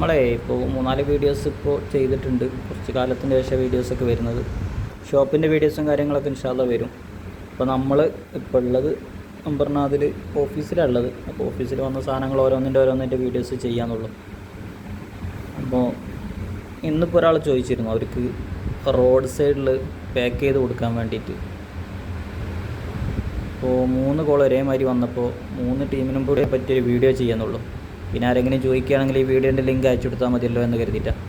നമ്മളെ ഇപ്പോൾ മൂന്നാൽ വീഡിയോസ് ഇപ്പോൾ ചെയ്തിട്ടുണ്ട്. കുറച്ച് കാലത്തിന് ശേഷം വീഡിയോസൊക്കെ വരുന്നത്. ഷോപ്പിന്റെ വീഡിയോസും കാര്യങ്ങളൊക്കെ ഇൻഷാല്ല വരും. അപ്പോൾ നമ്മൾ ഇപ്പോൾ ഉള്ളത് അമ്പർനാഥിൽ ഓഫീസിലാണ് ഉള്ളത് അപ്പോൾ ഓഫീസിൽ വന്ന സാധനങ്ങൾ ഓരോന്നിന്റെ ഓരോന്നിന്റെ വീഡിയോസ് ചെയ്യാന്നുള്ളു. അപ്പോൾ ഇന്നിപ്പോൾ ഒരാൾ ചോദിച്ചിരുന്നു. അവർക്ക് റോഡ് സൈഡിൽ പാക്ക് ചെയ്ത് കൊടുക്കാൻ വേണ്ടിയിട്ട്. അപ്പോൾ മൂന്ന് കോൾ ഒരേമാതിരി വന്നപ്പോൾ മൂന്ന് ടീമിനും കൂടി പറ്റിയൊരു വീഡിയോ ചെയ്യാന്നുള്ളൂ. പിന്നെ ആരെങ്കിലും ചോദിക്കുകയാണെങ്കിൽ ഈ വീഡിയോന്റെ ലിങ്ക് അയച്ചു കൊടുത്താൽ മതിയല്ലോ എന്ന് കരുതിയിട്ടാണ്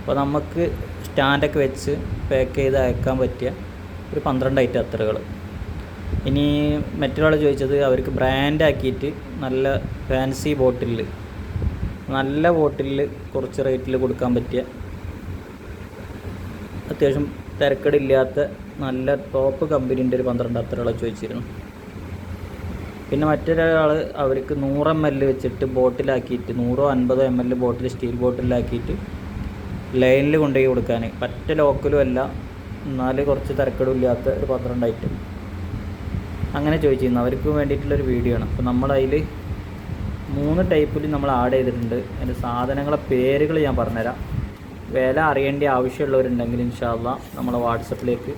അപ്പോൾ നമുക്ക് സ്റ്റാൻഡൊക്കെ വെച്ച് പാക്ക് ചെയ്ത് അയക്കാൻ പറ്റിയ ഒരു പന്ത്രണ്ട് ഐറ്റം അത്തറുകൾ ഇനി മറ്റൊരാൾ ചോദിച്ചത്. അവർക്ക് ബ്രാൻഡാക്കിയിട്ട് നല്ല ഫാൻസി ബോട്ടിലിൽ നല്ല ബോട്ടിലിൽ കുറച്ച് റേറ്റിൽ കൊടുക്കാൻ പറ്റിയ അത്യാവശ്യം തിരക്കടില്ലാത്ത നല്ല ടോപ്പ് കമ്പനീന്റെ ഒരു പന്ത്രണ്ട് അത്തറുകളെ ചോദിച്ചിരുന്നു പിന്നെ മറ്റൊരാൾ അവർക്ക് നൂറ് എം എൽ വെച്ചിട്ട് ബോട്ടിലാക്കിയിട്ട് നൂറോ അൻപതോ എം എൽ ബോട്ടിൽ സ്റ്റീൽ ബോട്ടിലാക്കിയിട്ട് ലൈനിൽ കൊണ്ടുപോയി കൊടുക്കാൻ പറ്റ ലോക്കലും അല്ല. എന്നാൽ കുറച്ച് തിരക്കടില്ലാത്ത ഒരു പന്ത്രണ്ട് ഐറ്റം അങ്ങനെ ചോദിച്ചിരുന്നു. അവർക്ക് വേണ്ടിയിട്ടുള്ളൊരു വീഡിയോ ആണ്. അപ്പോൾ നമ്മളതിൽ മൂന്ന് ടൈപ്പിൽ നമ്മൾ ആഡ് ചെയ്തിട്ടുണ്ട്. അതിന്റെ സാധനങ്ങളെ പേരുകൾ ഞാൻ പറഞ്ഞുതരാം. വില അറിയേണ്ട ആവശ്യമുള്ളവരുണ്ടെങ്കിൽ ഇൻഷാല്ല നമ്മളെ വാട്സപ്പിലേക്ക്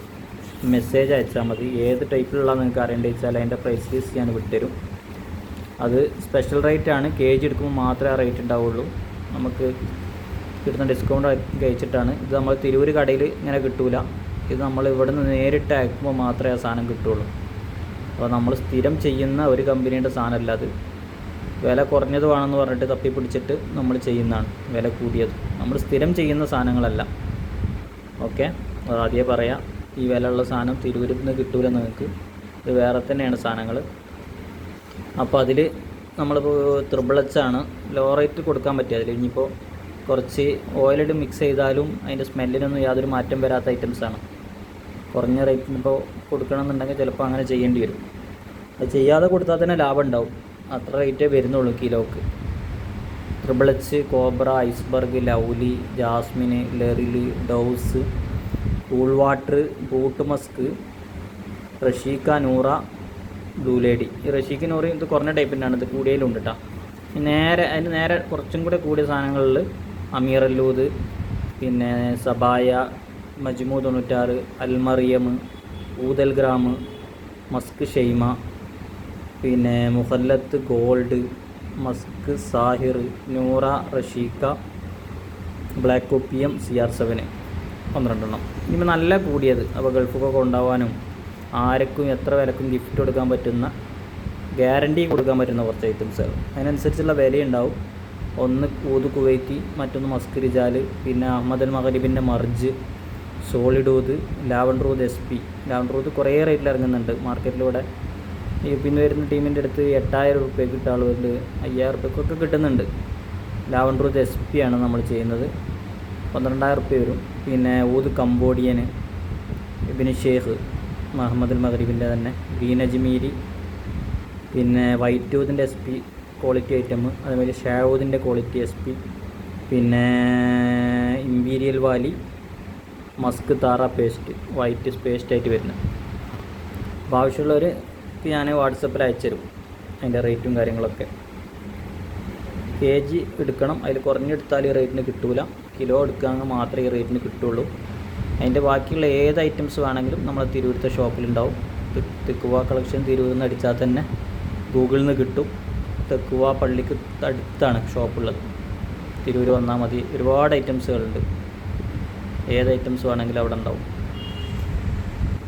മെസ്സേജ് അയച്ചാൽ മതി. ഏത് ടൈപ്പിലുള്ള നിങ്ങൾക്ക് അറിയേണ്ടത് വെച്ചാൽ അതിന്റെ പ്രൈസ് ലിസ്റ്റ് ഞാൻ വിട്ടുതരും. അത് സ്പെഷ്യൽ റേറ്റ് ആണ്. കെ ജി എടുക്കുമ്പോൾ മാത്രമേ ആ റേറ്റ് ഉണ്ടാവുള്ളൂ. നമുക്ക് കിട്ടുന്ന ഡിസ്കൗണ്ട് കഴിച്ചിട്ടാണ്. ഇത് നമ്മൾ തിരൂർ കടയിൽ ഇങ്ങനെ കിട്ടൂല. ഇത് നമ്മൾ ഇവിടെ നിന്ന് നേരിട്ട് അയക്കുമ്പോൾ മാത്രമേ ആ സാധനം കിട്ടുള്ളൂ. അപ്പോൾ നമ്മൾ സ്ഥിരം ചെയ്യുന്ന ഒരു കമ്പനിയുടെ സാധനമല്ല അത്. വില കുറഞ്ഞത് വേണമെന്ന് പറഞ്ഞിട്ട് തപ്പി പിടിച്ചിട്ട് നമ്മൾ ചെയ്യുന്നതാണ് വില കൂടിയത്. നമ്മൾ സ്ഥിരം ചെയ്യുന്ന സാധനങ്ങളല്ല. ഓക്കെ? അത് ആദ്യമേ പറയാം. ഈ വിലയുള്ള സാധനം തിരൂരിൽ നിന്ന് കിട്ടൂല നിങ്ങൾക്ക്. ഇത് വേറെ തന്നെയാണ് സാധനങ്ങൾ അപ്പോൾ അതിൽ നമ്മളിപ്പോൾ ത്രിബിൾ എച്ച് ആണ്. ലോ റേറ്റ് കൊടുക്കാൻ പറ്റിയ അതിൽ ഇനിയിപ്പോൾ കുറച്ച് ഓയിലിട്ട് മിക്സ് ചെയ്താലും അതിന്റെ സ്മെല്ലിനൊന്നും യാതൊരു മാറ്റം വരാത്ത ഐറ്റംസാണ് കുറഞ്ഞ റേറ്റിന് ഇപ്പോൾ കൊടുക്കണമെന്നുണ്ടെങ്കിൽ ചിലപ്പോൾ അങ്ങനെ ചെയ്യേണ്ടി വരും. അത് ചെയ്യാതെ കൊടുത്താൽ തന്നെ ലാഭം ഉണ്ടാവും. അത്ര റേറ്റേ വരുന്നുള്ളൂ കിലോക്ക്. Triple H cobra iceberg lovely jasmine ലെറിൽ ഡൗസ് കൂൾ വാട്ടർ ബൂട്ട് മസ്ക് റഷീക്ക നൂറ ദൂലേഡി ലേഡി ഈ റഷീക്ക നൂറ ഇത് കുറഞ്ഞ ടൈപ്പിന്റെ ആണ്. ഇത് കൂടിയതിലുണ്ട് കേട്ടോ നേരെ അതിന് നേരെ കുറച്ചും കൂടെ കൂടിയ സാധനങ്ങളിൽ അമീറല്ലൂത് പിന്നെ സബായ മജ്മു തൊണ്ണൂറ്റാറ് അൽമറിയം ഊതൽ ഗ്രാം മസ്ക് ഷെയ്മ പിന്നെ മുഹല്ലത്ത് gold musk Shahir Noora റഷീക്ക black opium C R seven പന്ത്രണ്ടെണ്ണം. ഇനി നല്ല കൂടിയത്. അപ്പോൾ ഗൾഫൊക്കെ കൊണ്ടുപോകാനും ആർക്കും എത്ര വിലക്കും ഗിഫ്റ്റ് കൊടുക്കാൻ പറ്റുന്ന ഗ്യാരണ്ടി കൊടുക്കാൻ പറ്റുന്ന കുറച്ച് ഐറ്റംസ് അതിനനുസരിച്ചുള്ള വിലയുണ്ടാവും. ഒന്ന് ഊത് കുവൈറ്റി മറ്റൊന്ന് മസ്കരിജാൽ പിന്നെ അഹമ്മദ് അൽ മഹരീബിന്റെ മർജ് സോളിഡൂത് റൂത് എസ് പി ലാവൻഡ്രൂത് കുറേ റേറ്റിൽ ഇറങ്ങുന്നുണ്ട്. മാർക്കറ്റിലൂടെ ഈ പിന്നെ വരുന്ന ടീമിന്റെ അടുത്ത് എട്ടായിരം റുപ്യക്ക് കിട്ടാളുണ്ട് അയ്യായിരം റുപ്യക്കൊക്കെ കിട്ടുന്നുണ്ട്. ലാവൻഡ്രൂത് എസ് പി ആണ് നമ്മൾ ചെയ്യുന്നത്. പന്ത്രണ്ടായിരം റുപ്യ വരും. പിന്നെ ഊത് കംബോഡിയന് ഇബിന് ഷേഖ് മുഹമ്മദ് മഹരീബിന്റെ തന്നെ. ഗ്രീൻ അജ്മീരി പിന്നെ വൈറ്റ് ഊതിന്റെ എസ് പി ക്വാളിറ്റി ഐറ്റം അതേപോലെ ഷാവൂദിന്റെ ക്വാളിറ്റി എസ് പി പിന്നെ ഇമ്പീരിയൽ വാലി മസ്ക് താറ പേസ്റ്റ് വൈറ്റ് പേസ്റ്റ് ആയിട്ട് വരുന്നത്. അപ്പോൾ ആവശ്യമുള്ളവർ ഞാൻ വാട്സപ്പിൽ അയച്ചു തരും അതിന്റെ റേറ്റും കാര്യങ്ങളൊക്കെ. കെ ജി എടുക്കണം. അതിൽ കുറഞ്ഞെടുത്താൽ ഈ റേറ്റിന് കിട്ടൂല. കിലോ എടുക്കുകയാണെങ്കിൽ മാത്രമേ ഈ റേറ്റിന് കിട്ടുള്ളൂ. അതിന്റെ ബാക്കിയുള്ള ഏത് ഐറ്റംസ് വേണമെങ്കിലും നമ്മളെ തിരൂരത്തെ ഷോപ്പിലുണ്ടാവും തെക്കുവ കളക്ഷൻ തിരൂരിൽ അടിച്ചാൽ തന്നെ ഗൂഗിളിൽ നിന്ന് കിട്ടും. തെക്കുവ പള്ളിക്ക് അടുത്താണ് ഷോപ്പുള്ളത് തിരൂർ വന്നാൽ മതി. ഒരുപാട് ഐറ്റംസുകളുണ്ട് ഏത് ഐറ്റംസ് വേണമെങ്കിലും അവിടെ ഉണ്ടാവും